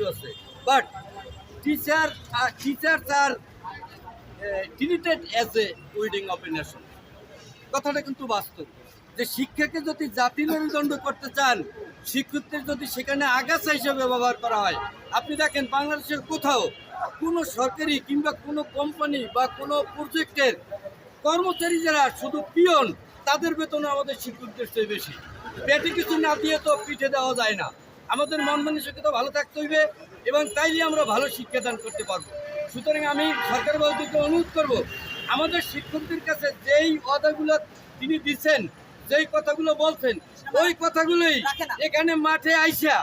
দায়িত্ব আছে। But teacher teachers are treated as a weeding of a nation কথাটা কিন্তু বাস্তব। যে শিক্ষাকে যদি জাতি মেরুদণ্ড করতে চান, শিক্ষকদের যদি সেখানে আগাছা হিসেবে ব্যবহার করা হয়, আপনি দেখেন বাংলাদেশের কোথাও কোনো সরকারি কিংবা কোনো কোম্পানি বা কোনো প্রজেক্টের কর্মচারী যারা শুধু পিয়ন তাদের বেতন আমাদের শিক্ষকদের চেয়ে বেশি। পেটে কিছু না দিয়ে তো পিঠে দেওয়া যায় না। আমাদের মন মানসিকতা ভালো থাকতে হইবে এবং তাইলে আমরা ভালো শিক্ষাদান করতে পারব। সুতরাং আমি সরকার বাবুদেরকে অনুরোধ করব, আমাদের শিক্ষকদের কাছে যেই অদাগুলো তিনি দিচ্ছেন যেই কথাগুলো বলছেন ওই কথাগুলোই এখানে মাঠে আইসা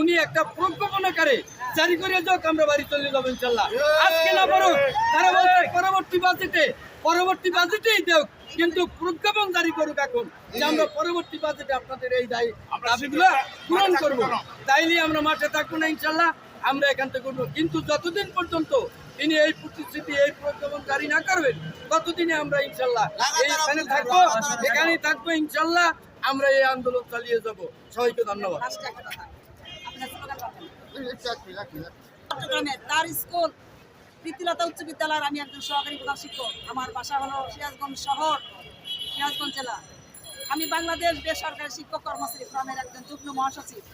উনি একটা প্রজ্ঞাপনাকারে জারি করে যাক আমরা বাড়ি চলে যাব ইনশাল্লাহ। আজকে না পারুক তারা বলছে পরবর্তী বাজেটে পরবর্তী বাজেটেই দেখ কিন্তু প্রজ্ঞাপন জারি করুক এখন যে আমরা পরবর্তী বাজেটে আপনাদের এই দায়ী দাবিগুলো পূরণ করব। তাইলে আমরা মাঠে থাকব না ইনশাল্লাহ আমরা এখান থেকে করব কিন্তু যতদিন পর্যন্ত তিনি এই প্রতিশ্রুতি এই প্রজ্ঞাপন জারি না করবেন ততদিনে আমরা ইনশাল্লাহ এইখানে থাকব এখানেই থাকব ইনশাল্লাহ আমরা এই আন্দোলন চালিয়ে যাব। সবাইকে ধন্যবাদ। তার স্কুল প্রীতিলতা উচ্চ বিদ্যালয়ের আমি একজন সহকারী প্রধান শিক্ষক আমার বাসা হলো সিরাজগঞ্জ শহর সিরাজগঞ্জ জেলা। আমি বাংলাদেশ বেসরকারি শিক্ষক কর্মচারী ফোরামের একজন যুগ্ম মহাসচিব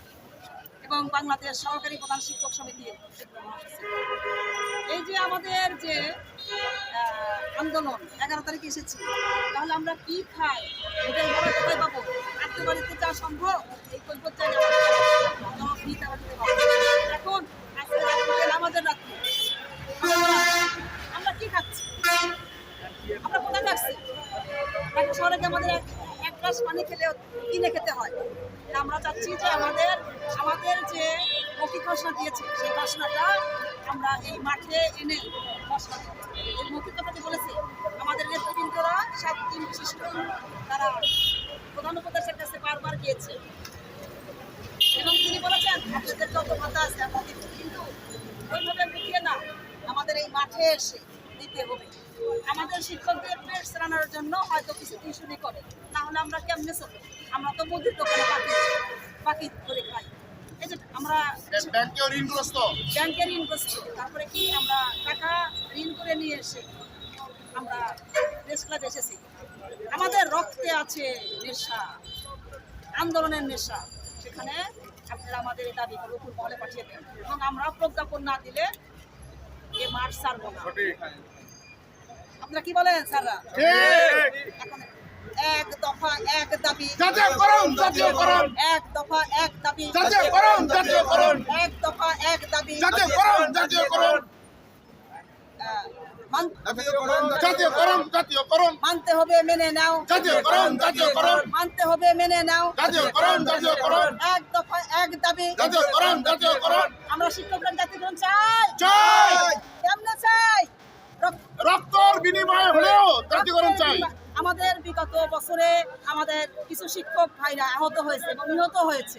এবং বাংলাদেশ সহকারী প্রধান শিক্ষক সমিতির। আমাদের যে আন্দোলন, এগারো তারিখে এসেছি। তাহলে আমরা কি খাই? হোটেল ভাড়া কোথায় পাবো? আত্মীয় বাড়িতে যা সম্ভব, এই হবে। এখন আজকে নামাজের রাত্রি আমরা কি খাচ্ছি? আমরা কোথায় থাকছি ঢাকা শহরে আমাদের এক- গ্লাস পানি খেলে কিনে খেতে হয়? আমরা চাচ্ছি যে আমাদের আমাদের যে মৌখিক ঘোষণা দিয়েছে। সেই ঘোষণাটা আমরা এই মাঠে এনে ঘোষণা এই মৌখিক কথাটি বলেছে, আমাদের নেতৃবৃন্দরা সাত দিন বিশিষ্ট তারা প্রধান উপদেশের কাছে বারবার গিয়েছে। এবং তিনি বলেছেন, আপনাদের যত ভাতা আছে আমরা দিব কিন্তু ওইভাবে মুখিয়ে না, আমাদের এই মাঠে এসে দিতে হবে। আমাদের শিক্ষকদের পেট চালানোর জন্য হয়তো কিছু টিউশনি করে। না হলে আমরা কেমনে চলবো? আমরা তো মুদির দোকানে পাখি পাখি করে খাই। আমরা ব্যাংকেও ঋণগ্রস্ত? ব্যাংকের ঋণ করছি তারপরে কি আমরা টাকা ঋণ করে নিয়ে এসে আমরা প্রেস ক্লাবে এসেছি। আমাদের রক্তে আছে নেশা আন্দোলনের নেশা। সেখানে আপনারা আমাদের এই দাবিগুলো উপর মহলে পাঠিয়ে দেন এবং আমরা প্রজ্ঞাপন না দিলে এ মাঠ ছাড়বো না। আপনারা কি বলেন স্যাররা? এখন এক দফা এক দাবি জাতীয়করণ জাতীয়করণ এক দফা এক দাবি জাতীয়করণ জাতীয়করণ এক দফা এক দাবি জাতীয়করণ জাতীয়করণ জাতীয়করণ জাতীয়করণ মানতে হবে মেনে নাও। জাতীয়করণ জাতীয়করণ মানতে হবে মেনে নাও। জাতীয়করণ জাতীয়করণ এক দফা এক দাবি। জাতীয়করণ জাতীয়করণ আমরা শিক্ষকরা জাতীয়করণ চাই। চাই। কেমনে চাই? রক্তর বিনিময়ে হলেও জাতীয়করণ চাই। আমাদের বিগত বছরে আমাদের কিছু শিক্ষক ভাইরা আহত হয়েছে এবং নিহত হয়েছে।